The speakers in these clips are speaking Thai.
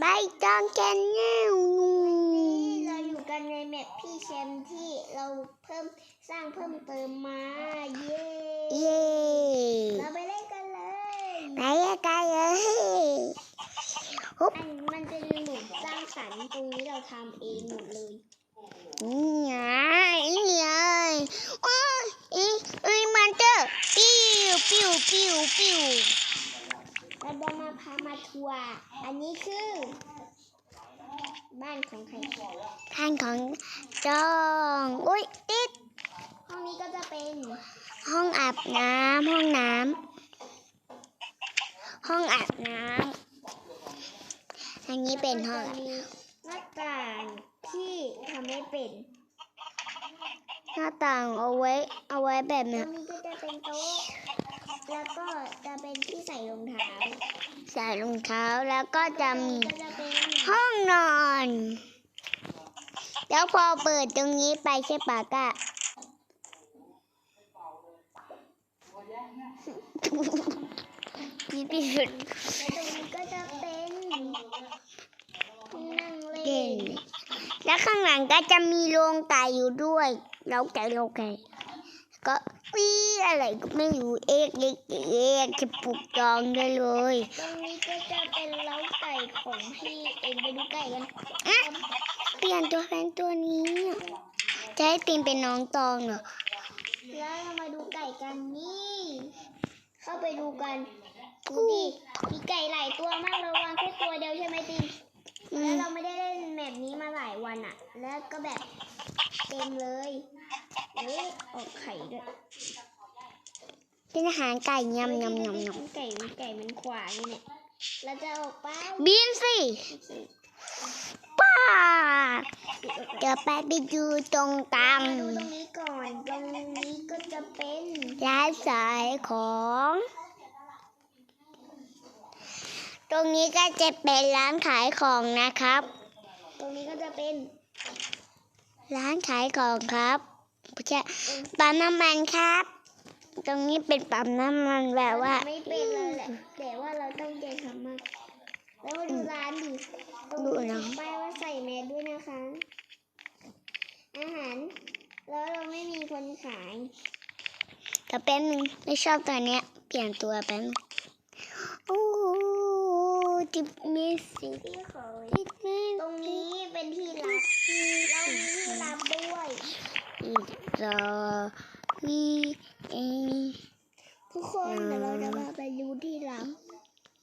ใบตองแกนแนวนี่เราอยู่กันในแมปพี่แชมป์ที่เราเพิ่มสร้างเพิ่มเติมมา เย้เย่เราไปเล่นกันเลยไปกันเลยฮุบอันมันเป็นหมุดสร้างสรรค์ตรงนี้เราทำเองหมดเลยนี่ไงนี่ไงโอ้ยอีอีมันเตอร์ปิ้วปิ้วปิ้วปิ้วเราจะมา พามาทัวร์อันนี้คือ บ้านของใครท่านของจองอุ้ยติด ห้องนี้ก็จะเป็น ห้องอาบน้ำห้องน้ำห้องอาบน้ำอันนี้เป็นห้องจะมีหน้าต่างที่ทำให้เป็น หน้าต่างเอาไว้เอาไว้แบบตรนี้งนี้ก็จะเป็นโต๊ะ แล้วก็จะเป็นที่ใส่รองเท้าใส่รองเท้าแล้วก็จะมี ก็จะเป็นห้องนอน แล้วพอเปิดตรงนี้ไปใช่ปะก็พี่พี่สุดแล้วตรงนี้ก็จะเป็นนั่งเล่เก่งนแล้วข้างหลังก็จะมีโรงไก่อยู่ด้วยเราไก่เราไก่ ก็วีอะไรก็ไม่รู้เอกเอกเอกจะปลุกจองได้เลยตรงนี้ก็จะเป็นเล้าไก่ของพี่เองไปดูไก่กันอะเปลี่ยนตัวเป็นตัวนี้ จะให้ตีนเป็นน้องตองเหรอแล้วเรามาดูไก่กันนี่ เข้าไปดูกันดูดิมีไก่หลายตัวมากระวังแค่ตัวเดียวใช่ไหมตีนอืแล้วมเราไม่ได้เล่นแมปนี้มาหลายวันอะแล้วก็แบบเต็มเลย เฮ้ยออกไข่ด้วยเป็นอาหารไก่ยำยำยำยไก่มันไก่มันขวางนี่เนี่ยเราจะออกไปำบินสิป้าเดี๋ยวไปไปดูตรงกลางมาดูตรงนี้ก่อนตรงนี้ก็จะเป็นร้านสายของ ตรงนี้ก็จะเป็นร้านขายของนะครับ ตรงนี้ก็จะเป็น ร้านขายของครับ ไม่ใช่ปั๊มน้ำมันครับ ตรงนี้เป็นปั๊มน้ำมันแบบว่า ไม่เป็นเลยแหละแต่ว่าเราต้องใจทำมากแล้วมาดูร้านดิตรงดูนี้นะติดป้ายว่าใส่แมสด้วยนะคะ อาหาร แล้วเราไม่มีคนขายแต่แป๊บนึงไม่ชอบตัวเนี้ย เปลี่ยนตัวแป๊บนึงโอ้จิบมิสซิที่เขาจิบมิสตรงนี้เป็นที่รับเรามีที่รับด้วย อีกรอวีเอทุกคนเดี๋ยวเราจะมาไปดูที่รับ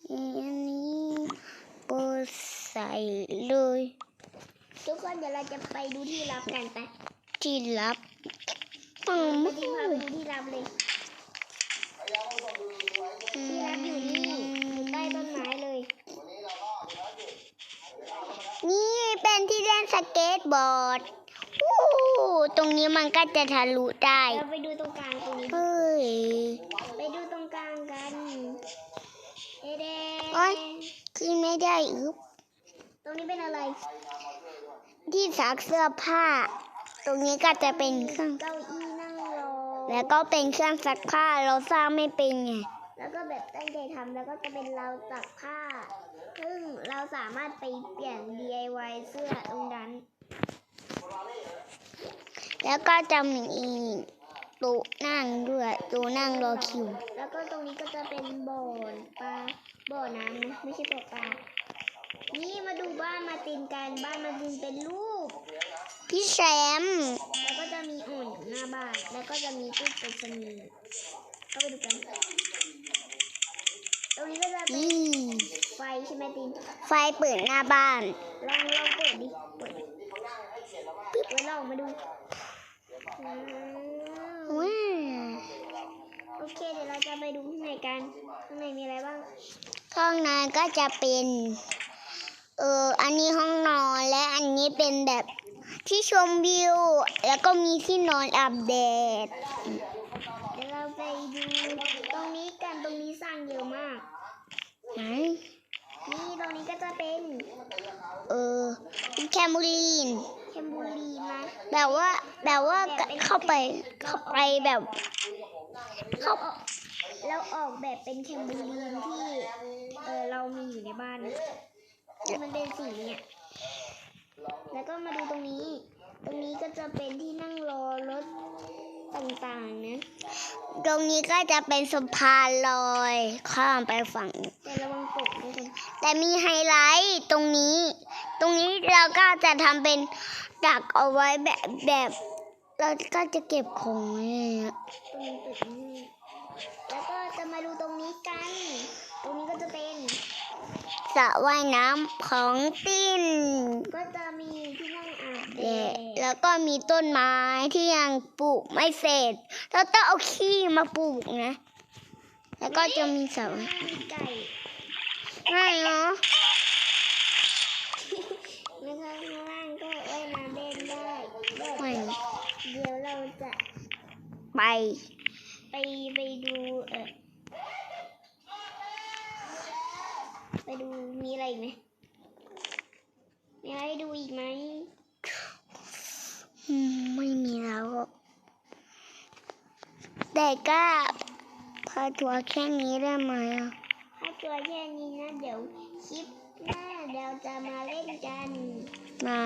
อันนี้โปรใส่เลย ทุกคนเดี๋ยวเราจะไปดูที่รับกันไปที่รับปังไปมาดีพาไปดูที่รับเลยที่รับอยู่นี่อยู่ใต้ต้นไม้เลย นี่เป็นที่เล่นสเก็ตบอร์ดอู้ ตรงนี้มันก็จะทะลุได้เราไปดูตรงกลางตรงนี้ เฮ้ย ไปดูตรงกลางกันเอเดโอ๊ยขึ้นไม่ได้อึบตรงนี้เป็นอะไร ที่ซักเสื้อผ้า ตรงนี้ก็จะเป็นเครื่องเก้าอี้นั่งรอ แล้วก็เป็นเครื่องซักผ้าเราสร้างไม่เป็นไง แล้วก็แบบตั้งใจทำแล้วก็จะเป็นเราวตักผ้า ซึ่งเราสามารถไปเปลี่ยน DIY เสื้อตรงนั้น แล้วก็จะมีตู้นั่งด้วยตู้นั่งรอคิว แล้วก็ตรงนี้ก็จะเป็นบ่อปลาบ่อน้ำนะไม่ใช่บ่อปลา นี่มาดูบ้านมาตินกันบ้านมาตินเป็นรูป พี่แซม แล้วก็จะมีอุ่นหน้าบ้าน แล้วก็จะมีตู้ไปรษณีย์เข้าไปดูกัน ตรงนี้ก็จะเป็นนี่ไฟใช่ไหมติน ไฟเปิดหน้าบ้าน ลองลองเปิดดิ เปิดปึ๊บไว้ลองมาดู ว้าวว้าโอเคเดี๋ยวเราจะไปดูข้างในกัน ข้างในมีอะไรบ้างห้องนอนก็จะเป็น เอออันนี้ห้องนอนและอันนี้เป็นแบบที่ชมวิว แล้วก็มีที่นอนอาบแดดเดี๋ยวเราไปดูตรงนี้กันตรงนี้สร้างเยอะมากไหนนี่ตรงนี้ก็จะเป็น เออแคมบูลีนเทมโบูรีนนะแบบว่า แบบว่าเข้าไปเข้าไปแบบเราออกเราออกแบบเป็นเทมโบูรีนที่เออเรามีอยู่ในบ้านนะมันเป็นสีเนี่ยแล้วก็มาดูตรงนี้ ตรงนี้ก็จะเป็นที่นั่งรอรถต่างๆนะ ตรงนี้ก็จะเป็นสะพานลอยข้ามไปฝั่งแต่ระวังตกด้วยกันแต่มีไฮไลท์ตรงนี้ ตรงนี้เราก็จะทำเป็นดักเอาไว้แบบแบบ เราก็จะเก็บของไว้อย่างเงี้ยตรงนี้ตึกนี้แล้วก็จะมาดูตรงนี้กัน ตรงนี้ก็จะเป็นสระว่ายน้ำของติ้น ก็จะมีที่นั่งอาบแดและดแล้วก็มีต้นไม้ที่ยังปลูกไม่เสร็จ เราต้องเอาขี้มาปลูกนะ แล้วก็จะมีสระว่ายมีไก่ ง่ายเนาะ แล้วก็ข้างล่างก็ว่ายน้ำเล่นได้แบบ ไม่ เดี๋ยวเราจะ ไปไปไปดูเออไปดูมีอะไรอีกไหมมีอะไรให้ดูอีกไหมอืมไม่มีแล้วแต่ก็พอตัวแค่นี้ได้ไหมอะถ้าตัวแค่นี้นะ เดี๋ยวคลิปหน้าเราจะมาเล่นกันไม่